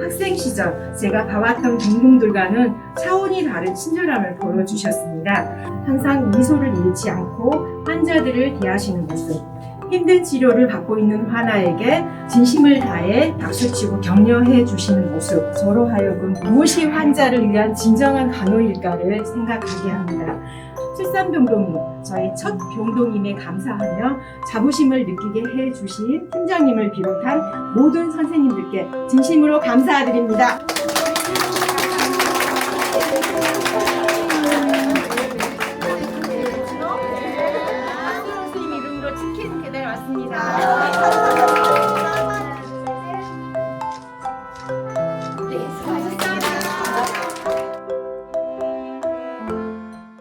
학생 시절 제가 봐왔던 동동들과는 차원이 다른 친절함을 보여주셨습니다. 항상 미소를 잃지 않고 환자들을 대하시는 모습, 힘든 치료를 받고 있는 환아에게 진심을 다해 박수치고 격려해 주시는 모습, 저로 하여금 무엇이 환자를 위한 진정한 간호일까를 생각하게 합니다. 출산병동 저희 첫 병동임에 감사하며 자부심을 느끼게 해주신 팀장님을 비롯한 모든 선생님들께 진심으로 감사드립니다. 네, 네, 네. 선생님 이름으로 치킨 배달 왔습니다. 아.